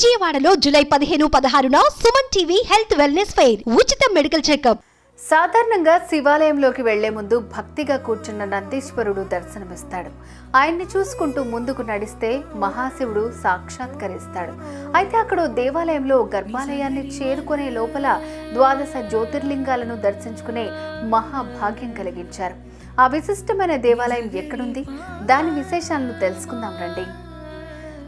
విజయవాడలో జూలై పదిహేను పదహారున Suman TV health wellness fair ఉచిత మెడికల్ చెకప్. సాధారణంగా శివాలయంలోకి వెళ్ళే ముందు భక్తిగా కూర్చున్న నందీశ్వరుడు దర్శనమిస్తాడు. ఆయన్ని చూసుకుంటూ ముందుకు నడిస్తే మహాశివుడు సాక్షాత్కరిస్తాడు. అయితే అక్కడ దేవాలయంలో గర్భాలయాన్ని చేరుకునే లోపల ద్వాదశ జ్యోతిర్లింగాలను దర్శించుకునే మహాభాగ్యం కలిగించారు. ఆ విశిష్టమైన దేవాలయం ఎక్కడుంది? దాని విశేషాలను తెలుసుకుందాం రండి.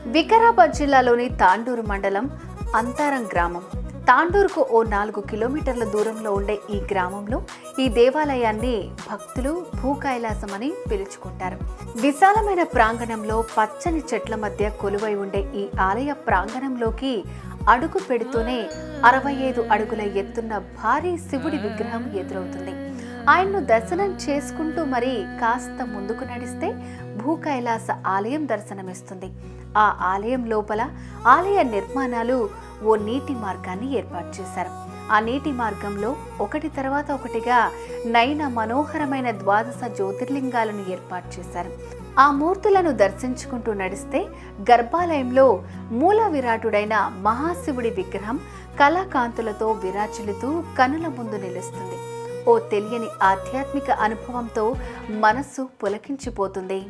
వికారాబాద్ జిల్లాలోని తాండూరు మండలం అంతారం గ్రామం. తాండూరుకు ఓ నాలుగు కిలోమీటర్ల దూరంలో ఉండే ఈ గ్రామంలో ఈ దేవాలయాన్ని భక్తులు భూకైలాసం అని పిలుచుకుంటారు. విశాలమైన ప్రాంగణంలో పచ్చని చెట్ల మధ్య కొలువై ఉండే ఈ ఆలయ ప్రాంగణంలోకి అడుగు పెడుతూనే అరవై ఐదు అడుగుల ఎత్తున్న భారీ శివుడి విగ్రహం ఎదురవుతుంది. ఆయన్ను దర్శనం చేసుకుంటూ మరి కాస్త ముందుకు నడిస్తే భూకైలాస ఆలయం దర్శనమిస్తుంది. ఆ ఆలయం లోపల ఆలయ నిర్మాణాలు ఓ నీటి మార్గాన్ని ఏర్పాటు చేశారు. ఆ నీటి మార్గంలో ఒకటి తర్వాత ఒకటిగా నయన మనోహరమైన ద్వాదశ జ్యోతిర్లింగాలను ఏర్పాటు చేశారు. ఆ మూర్తులను దర్శించుకుంటూ నడిస్తే గర్భాలయంలో మూల విరాటుడైన మహాశివుడి విగ్రహం కళాకాంతులతో విరాచిల్లుతూ కనుల ముందు నిలుస్తుంది. ఓ తెలియని ఆధ్యాత్మిక అనుభవంతో మనస్సు పులకించిపోతుంది.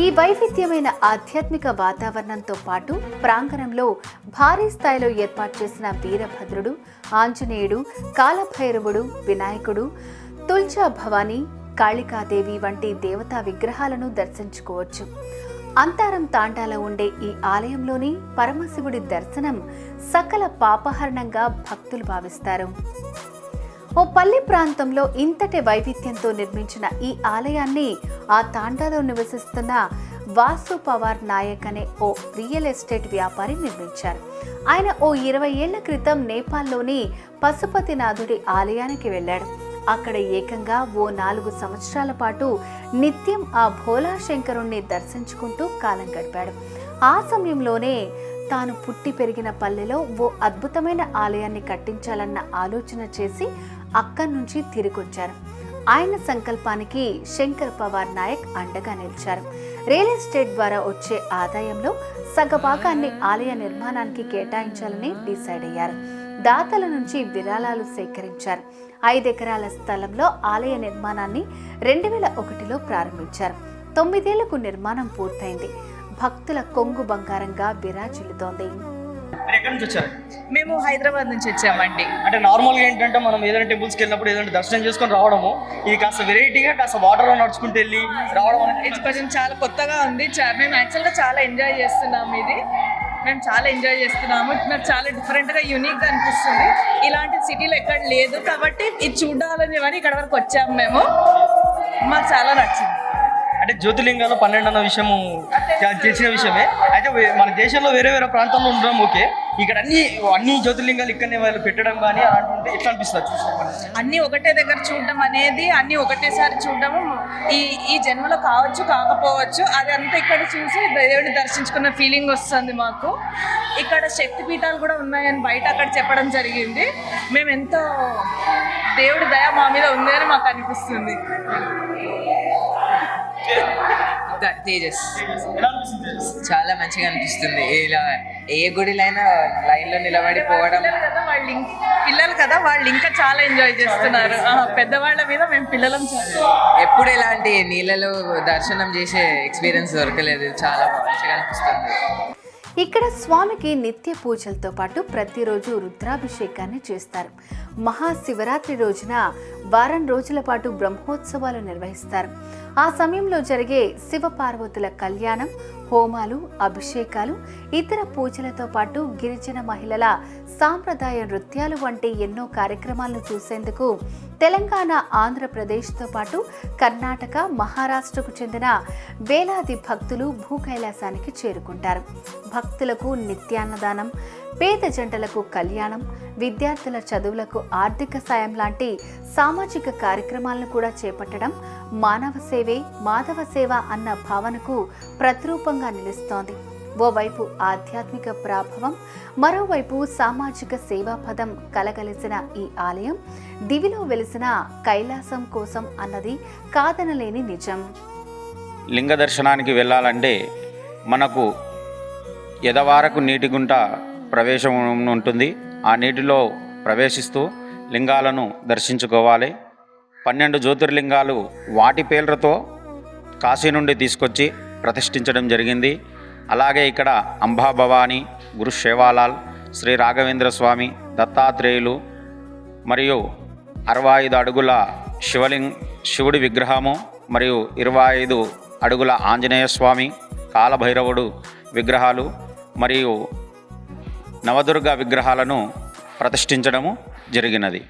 ఈ వైవిధ్యమైన ఆధ్యాత్మిక వాతావరణంతో పాటు ప్రాంగణంలో భారీ స్థాయిలో ఏర్పాటు చేసిన వీరభద్రుడు ఆంజనేయుడు కాలభైరవుడు వినాయకుడు తుల్జా భవాని కాళికాదేవి వంటి దేవతా విగ్రహాలను దర్శించుకోవచ్చు. అంతారం తాండాలో ఉండే ఈ ఆలయంలోని పరమశివుడి దర్శనం సకల పాపహరణంగా భక్తులు భావిస్తారు. ఓ పల్లె ప్రాంతంలో ఇంతటి వైవిధ్యంతో నిర్మించిన ఈ ఆలయాన్ని ఆ తాండాలో నివసిస్తున్న వాసు పవార్ నాయక్ అనే ఓ రియల్ ఎస్టేట్ వ్యాపారి నిర్మించారు. ఆయన ఓ ఇరవై ఏళ్ళ క్రితం నేపాల్లోని పశుపతినాథుడి ఆలయానికి వెళ్ళాడు. అక్కడ ఏకంగా ఓ నాలుగు సంవత్సరాల పాటు నిత్యం ఆ భోలా శంకరుణ్ణి దర్శించుకుంటూ కాలం గడిపాడు. ఆ సమయంలోనే తాను పుట్టి పెరిగిన పల్లెలో ఓ అద్భుతమైన ఆలయాన్ని కట్టించాలన్న ఆలోచన చేసి అక్కడి నుంచి తిరిగొచ్చారు. ఆయన సంకల్పానికి శంకర్ పవార్ నాయక్ అండగా నిలిచారు. రియల్ ఎస్టేట్ ద్వారా వచ్చే ఆదాయంలో సగభాగాన్ని ఆలయ నిర్మాణానికి కేటాయించాలని డిసైడ్ అయ్యారు. దాతల నుంచి విరాళాలు సేకరించారు. ఐదెకరాల స్థలంలో ఆలయ నిర్మాణాన్ని రెండు వేల ఒకటిలో ప్రారంభించారు. తొమ్మిదేళ్ళకు నిర్మాణం పూర్తయింది. భక్తుల కొంగు బంగారంగా విరాజిల్లుతోంది. ఎక్కడి నుంచి వచ్చారు? మేము హైదరాబాద్ నుంచి వచ్చామండి. అంటే నార్మల్గా ఏంటంటే మనం ఏదైనా టెంపుల్స్కి వెళ్ళినప్పుడు ఏదైనా దర్శనం చేసుకొని రావడము ఇది కాస్త వెరైటీగా కాస్త వాటర్లో నడుచుకుంటూ వెళ్ళి రావడం అనేది ఇది కొంచెం చాలా కొత్తగా ఉంది. చా- మేము యాక్చువల్గా చాలా ఎంజాయ్ చేస్తున్నాము ఇది. మేము చాలా ఎంజాయ్ చేస్తున్నాము. నాకు చాలా డిఫరెంట్గా యూనిక్గా అనిపిస్తుంది. ఇలాంటి సిటీలో ఎక్కడ లేదు. కాబట్టి ఇది చూడాలని చెప్పని ఇక్కడ వరకు వచ్చాము మేము. మాకు చాలా నచ్చింది. అంటే జ్యోతిలింగాలు పన్నెండు అన్న విషయము తెలిసిన విషయమే. అయితే వే- మన దేశంలో వేరే వేరే ప్రాంతంలో ఉండడం ఓకే. ఇక్కడ అన్ని అన్ని జ్యోతిర్లింగాలు ఇక్కడనే వాళ్ళు పెట్టడం కానీ అలాంటి ఎట్లా అనిపిస్తుంది చూసినప్పుడు? అన్ని ఒకటే దగ్గర చూడడం అనేది అన్ని ఒకటేసారి చూడడం ఈ ఈ జన్మలో కావచ్చు కాకపోవచ్చు అది అంతా ఇక్కడ చూసి దేవుడిని దర్శించుకున్న ఫీలింగ్ వస్తుంది మాకు. ఇక్కడ శక్తి పీఠాలు కూడా ఉన్నాయని బయట అక్కడ చెప్పడం జరిగింది. మేము ఎంతో దేవుడి దయ మా మీద ఉంది అని మాకు అనిపిస్తుంది. తేజస్. చాలా మంచిగా అనిపిస్తుంది. ఇలా ఏ గుడిలైనా లైన్లో నిలబడి పోవడం పిల్లలు కదా వాళ్ళు ఇంక- పిల్లలు కదా వాళ్ళు ఇంకా చాలా ఎంజాయ్ చేస్తున్నారు. పెద్దవాళ్ళ మీద మేము పిల్లలం ఎప్పుడు ఇలాంటి నీళ్ళలో దర్శనం చేసే ఎక్స్పీరియన్స్ దొరకలేదు. చాలా మంచిగా అనిపిస్తుంది. ఇక్కడ స్వామికి నిత్య పూజలతో పాటు ప్రతిరోజు రుద్రాభిషేకాన్ని చేస్తారు. మహాశివరాత్రి రోజున వారం రోజుల పాటు బ్రహ్మోత్సవాలు నిర్వహిస్తారు. ఆ సమయంలో జరిగే శివ పార్వతుల కళ్యాణం హోమాలు అభిషేకాలు ఇతర పూజలతో పాటు గిరిజన మహిళల సాంప్రదాయ నృత్యాలు వంటి ఎన్నో కార్యక్రమాలను చూసేందుకు తెలంగాణ ఆంధ్రప్రదేశ్తో పాటు కర్ణాటక మహారాష్ట్రకు చెందిన వేలాది భక్తులు భూకైలాసానికి చేరుకుంటారు. భక్తులకు నిత్యాన్నదానం పేద జంటలకు కళ్యాణం విద్యార్థుల చదువులకు ఆర్థిక సాయం లాంటి సామాజిక కార్యక్రమాలను కూడా చేపట్టడం మానవ సేవే మాధవ సేవ అన్న భావనకు ప్రతిరూపంగా నిలుస్తోంది. ఓవైపు ఆధ్యాత్మిక ప్రాభవం మరోవైపు సామాజిక సేవా పదం కలగలిసిన ఈ ఆలయం దివిలో వెలిసిన కైలాసం కోసం అన్నది కాదనలేని నిజం. లింగ దర్శనానికి వెళ్ళాలంటే మనకు ఎదవారకు నీటి గుంట ప్రవేశం ఉంటుంది. ఆ నీటిలో ప్రవేశిస్తూ లింగాలను దర్శించుకోవాలి. పన్నెండు జ్యోతిర్లింగాలు వాటి పేర్లతో కాశీ నుండి తీసుకొచ్చి ప్రతిష్ఠించడం జరిగింది. అలాగే ఇక్కడ అంబాభవాని గురు శేవాలాల్ శ్రీ రాఘవేంద్ర స్వామి దత్తాత్రేయులు మరియు అరవై ఐదు అడుగుల శివలింగ్ శివుడి విగ్రహము మరియు ఇరవై ఐదు అడుగుల ఆంజనేయ స్వామి కాలభైరవుడు విగ్రహాలు మరియు నవదుర్గ విగ్రహాలను ప్రతిష్ఠించడము జరిగినది.